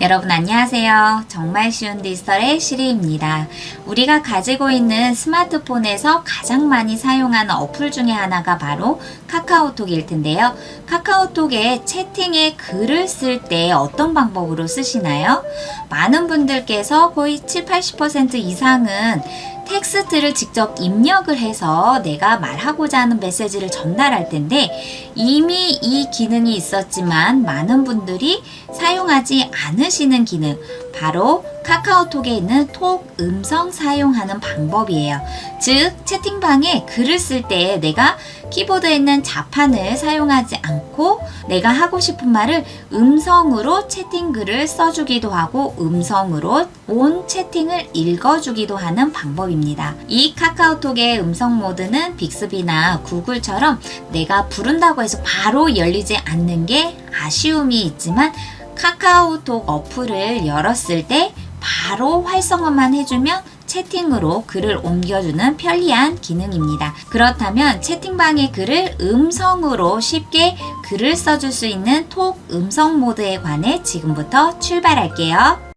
여러분 안녕하세요. 정말 쉬운 디지털의 시리입니다. 우리가 가지고 있는 스마트폰에서 가장 많이 사용하는 어플 중에 하나가 바로 카카오톡일 텐데요. 카카오톡에 채팅에 글을 쓸 때 어떤 방법으로 쓰시나요? 많은 분들께서 거의 7, 80% 이상은 텍스트를 직접 입력을 해서 내가 말하고자 하는 메시지를 전달할 텐데 이미 이 기능이 있었지만 많은 분들이 사용하지 않으시는 기능 바로 카카오톡에 있는 톡 음성 사용하는 방법이에요. 즉 채팅방에 글을 쓸 때 내가 키보드에 있는 자판을 사용하지 않고 내가 하고 싶은 말을 음성으로 채팅글을 써주기도 하고 음성으로 온 채팅을 읽어주기도 하는 방법입니다. 이 카카오톡의 음성 모드는 빅스비나 구글처럼 내가 부른다고 해서 바로 열리지 않는 게 아쉬움이 있지만 카카오톡 어플을 열었을 때 바로 활성화만 해주면 채팅으로 글을 옮겨주는 편리한 기능입니다. 그렇다면 채팅방의 글을 음성으로 쉽게 글을 써줄 수 있는 톡 음성 모드에 관해 지금부터 출발할게요.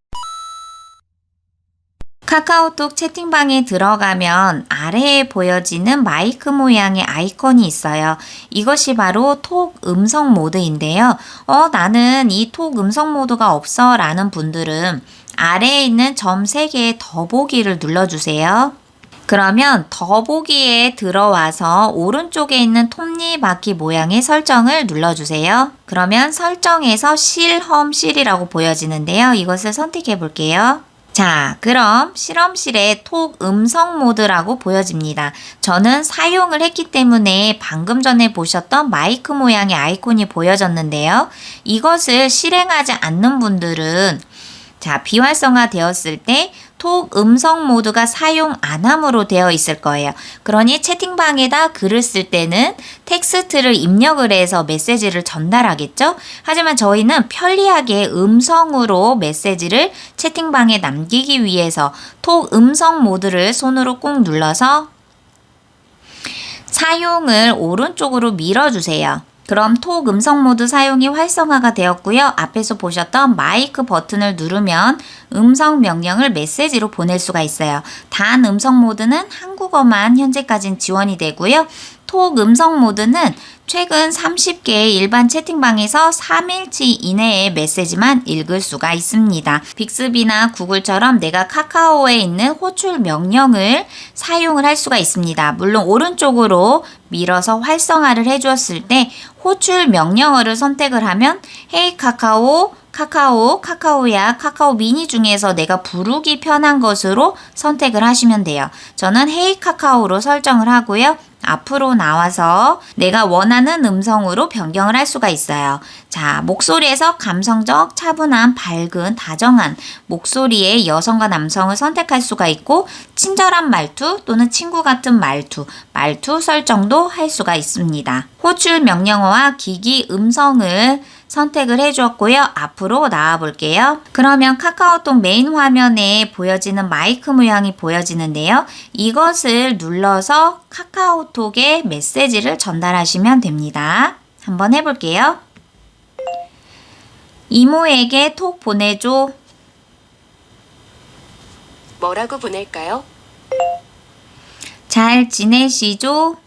카카오톡 채팅방에 들어가면 아래에 보여지는 마이크 모양의 아이콘이 있어요. 이것이 바로 톡 음성 모드인데요. 어, 나는 이 톡 음성 모드가 없어 라는 분들은 아래에 있는 점 3개의 더보기를 눌러주세요. 그러면 더보기에 들어와서 오른쪽에 있는 톱니바퀴 모양의 설정을 눌러주세요. 그러면 설정에서 실험실이라고 보여지는데요. 이것을 선택해 볼게요. 자, 그럼 실험실에 톡 음성 모드라고 보여집니다. 저는 사용을 했기 때문에 방금 전에 보셨던 마이크 모양의 아이콘이 보여졌는데요. 이것을 실행하지 않는 분들은 자, 비활성화 되었을 때 톡 음성 모드가 사용 안 함으로 되어 있을 거예요. 그러니 채팅방에다 글을 쓸 때는 텍스트를 입력을 해서 메시지를 전달하겠죠? 하지만 저희는 편리하게 음성으로 메시지를 채팅방에 남기기 위해서 톡 음성 모드를 손으로 꾹 눌러서 사용을 오른쪽으로 밀어주세요. 그럼 톡 음성 모드 사용이 활성화가 되었고요. 앞에서 보셨던 마이크 버튼을 누르면 음성 명령을 메시지로 보낼 수가 있어요. 단 음성 모드는 한국어만 현재까지는 지원이 되고요. 톡 음성 모드는 최근 30개의 일반 채팅방에서 3일치 이내의 메시지만 읽을 수가 있습니다. 빅스비나 구글처럼 내가 카카오에 있는 호출 명령을 사용을 할 수가 있습니다. 물론 오른쪽으로 밀어서 활성화를 해주었을 때 호출 명령어를 선택을 하면 헤이 카카오 카카오, 카카오야, 카카오 미니 중에서 내가 부르기 편한 것으로 선택을 하시면 돼요. 저는 헤이 카카오로 설정을 하고요. 앞으로 나와서 내가 원하는 음성으로 변경을 할 수가 있어요. 자, 목소리에서 감성적, 차분한, 밝은, 다정한 목소리의 여성과 남성을 선택할 수가 있고, 친절한 말투 또는 친구 같은 말투, 말투 설정도 할 수가 있습니다. 호출 명령어와 기기 음성을 선택을 해주었고요. 앞으로 나와 볼게요. 그러면 카카오톡 메인 화면에 보여지는 마이크 모양이 보여지는데요. 이것을 눌러서 카카오톡에 메시지를 전달하시면 됩니다. 한번 해볼게요. 이모에게 톡 보내줘. 뭐라고 보낼까요? 잘 지내시죠?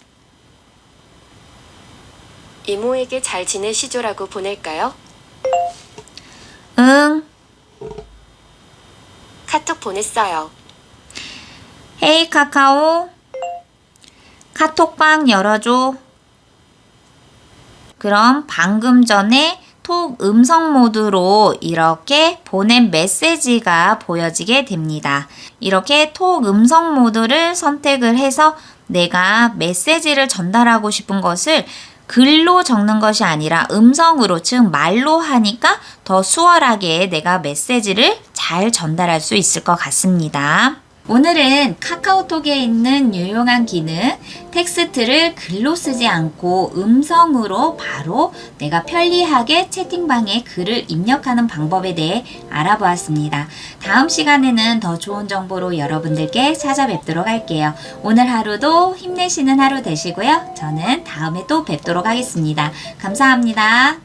이모에게 잘 지내시죠라고 보낼까요? 응. 카톡 보냈어요. 헤이 카카오. 카톡방 열어줘. 그럼 방금 전에 톡 음성 모드로 이렇게 보낸 메시지가 보여지게 됩니다. 이렇게 톡 음성 모드를 선택을 해서 내가 메시지를 전달하고 싶은 것을 글로 적는 것이 아니라 음성으로, 즉 말로 하니까 더 수월하게 내가 메시지를 잘 전달할 수 있을 것 같습니다. 오늘은 카카오톡에 있는 유용한 기능, 텍스트를 글로 쓰지 않고 음성으로 바로 내가 편리하게 채팅방에 글을 입력하는 방법에 대해 알아보았습니다. 다음 시간에는 더 좋은 정보로 여러분들께 찾아뵙도록 할게요. 오늘 하루도 힘내시는 하루 되시고요. 저는 다음에 또 뵙도록 하겠습니다. 감사합니다.